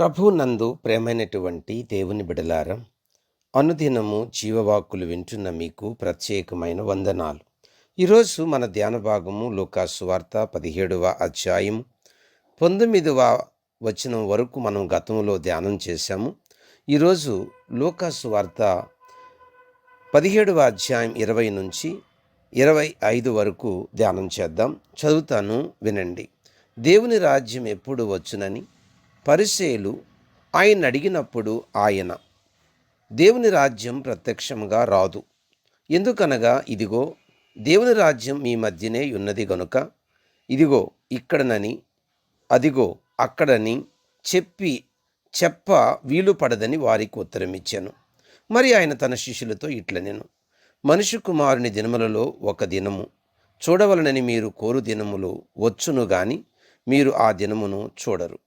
ప్రభు నందు ప్రేమైనటువంటి దేవుని బిడలారం అనుదినము జీవవాక్కులు వింటున్న మీకు ప్రత్యేకమైన వందనాలు. ఈరోజు మన ధ్యాన భాగము లూకాసు వార్త పదిహేడవ అధ్యాయం పంతొమ్మిదవ వచనం వరకు మనం గతంలో ధ్యానం చేశాము. ఈరోజు లూకాసు వార్త పదిహేడవ అధ్యాయం ఇరవై నుంచి ఇరవై ఐదు వరకు ధ్యానం చేద్దాం. చదువుతాను వినండి. దేవుని రాజ్యం ఎప్పుడు వచ్చునని పరిసేలు ఆయన అడిగినప్పుడు ఆయన దేవుని రాజ్యం ప్రత్యక్షంగా రాదు. ఎందుకనగా ఇదిగో దేవుని రాజ్యం మీ మధ్యనే ఉన్నది గనుక ఇదిగో ఇక్కడనని అదిగో అక్కడని చెప్పి చెప్ప వీలు పడదని వారికి ఉత్తరమిచ్చాను. మరి ఆయన తన శిష్యులతో ఇట్ల నేను మనుషు కుమారుని దినములలో ఒక దినము చూడవలనని మీరు కోరు దినములు వచ్చును గాని మీరు ఆ దినమును చూడరు.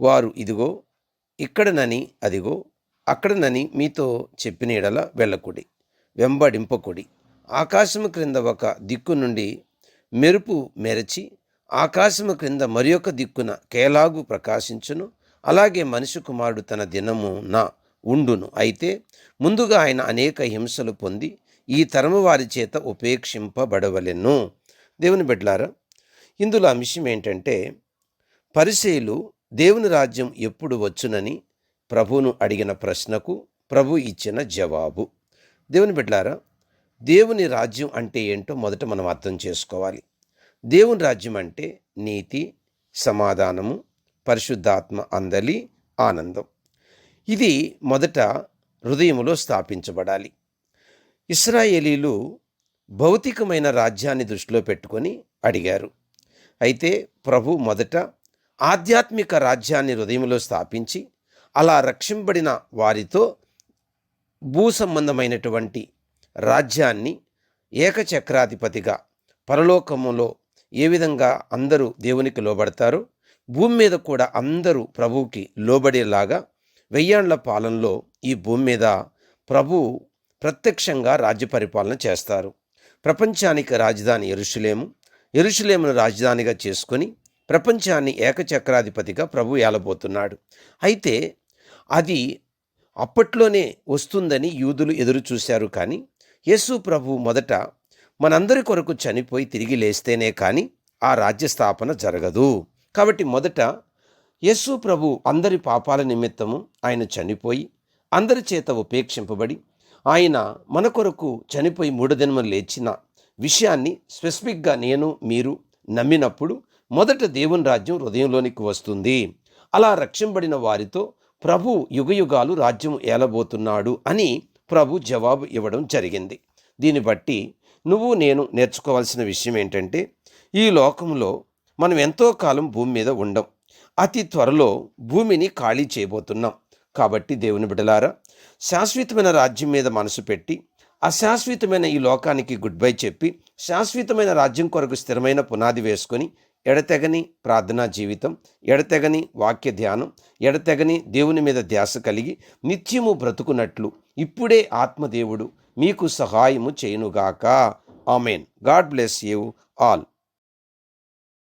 వారు ఇదిగో ఇక్కడనని అదిగో అక్కడనని మీతో చెప్పిన ఎడల వెళ్ళకుడి వెంబడింపకుడి ఆకాశము క్రింద ఒక దిక్కు నుండి మెరుపు మెరచి ఆకాశము క్రింద మరి ఒక దిక్కున కేలాగు ప్రకాశించును అలాగే మనిషి కుమారుడు తన దినము నా ఉండును. అయితే ముందుగా ఆయన అనేక హింసలు పొంది ఈ తరము వారి చేత ఉపేక్షింపబడవలెను. దేవుని బిడ్లారా ఇందులో అంశం ఏంటంటే పరిశీలు దేవుని రాజ్యం ఎప్పుడు వచ్చునని ప్రభువును అడిగిన ప్రశ్నకు ప్రభు ఇచ్చిన జవాబు. దేవుని బిడ్లారా దేవుని రాజ్యం అంటే ఏంటో మొదట మనం అర్థం చేసుకోవాలి. దేవుని రాజ్యం అంటే నీతి సమాధానము పరిశుద్ధాత్మ అందలి ఆనందం. ఇది మొదట హృదయములో స్థాపించబడాలి. ఇస్రాయేలీలు భౌతికమైన రాజ్యాన్ని దృష్టిలో పెట్టుకొని అడిగారు. అయితే ప్రభు మొదట ఆధ్యాత్మిక రాజ్యాన్ని హృదయంలో స్థాపించి అలా రక్షింపబడిన వారితో భూ సంబంధమైనటువంటి రాజ్యాన్ని ఏకచక్రాధిపతిగా పరలోకములో ఏ విధంగా అందరూ దేవునికి లోబడతారో భూమి మీద కూడా అందరూ ప్రభువుకి లోబడేలాగా వెయ్యాండ్ల పాలనలో ఈ భూమి మీద ప్రభు ప్రత్యక్షంగా రాజ్య పరిపాలన చేస్తారు. ప్రపంచానికి రాజధాని ఎరుషులేము ఎరుషులేమును రాజధానిగా చేసుకొని ప్రపంచాన్ని ఏకచక్రాధిపతిగా ప్రభు ఏలబోతున్నాడు. అయితే అది అప్పట్లోనే వస్తుందని యూదులు ఎదురు చూశారు కానీ యేసు ప్రభు మొదట మనందరి కొరకు చనిపోయి తిరిగి లేస్తేనే కానీ ఆ రాజ్య స్థాపన జరగదు. కాబట్టి మొదట యేసు ప్రభు అందరి పాపాల నిమిత్తము ఆయన చనిపోయి అందరి చేత ఉపేక్షింపబడి ఆయన మన కొరకు చనిపోయి మూడు దినములు లేచిన విషయాన్ని స్పెసిఫిక్గా నేను మీరు నమ్మినప్పుడు మొదట దేవుని రాజ్యం హృదయంలోనికి వస్తుంది. అలా రక్షింపబడిన వారితో ప్రభు యుగయుగాలు రాజ్యం ఏలబోతున్నాడు అని ప్రభు జవాబు ఇవ్వడం జరిగింది. దీన్ని బట్టి నువ్వు నేను నేర్చుకోవాల్సిన విషయం ఏంటంటే ఈ లోకంలో మనం ఎంతో కాలం భూమి మీద ఉండం. అతి త్వరలో భూమిని ఖాళీ చేయబోతున్నాం. కాబట్టి దేవుని బిడలారా శాశ్వతమైన రాజ్యం మీద మనసు పెట్టి అశాశ్వతమైన ఈ లోకానికి గుడ్ బై చెప్పి శాశ్వతమైన రాజ్యం కొరకు స్థిరమైన పునాది వేసుకొని ఎడతెగని ప్రార్థనా జీవితం ఎడతెగని వాక్య ధ్యానం ఎడతెగని దేవుని మీద ధ్యాస కలిగి నిత్యము బ్రతుకున్నట్లు ఇప్పుడే ఆత్మదేవుడు మీకు సహాయము చేయునుగాక. Amen. God bless you all.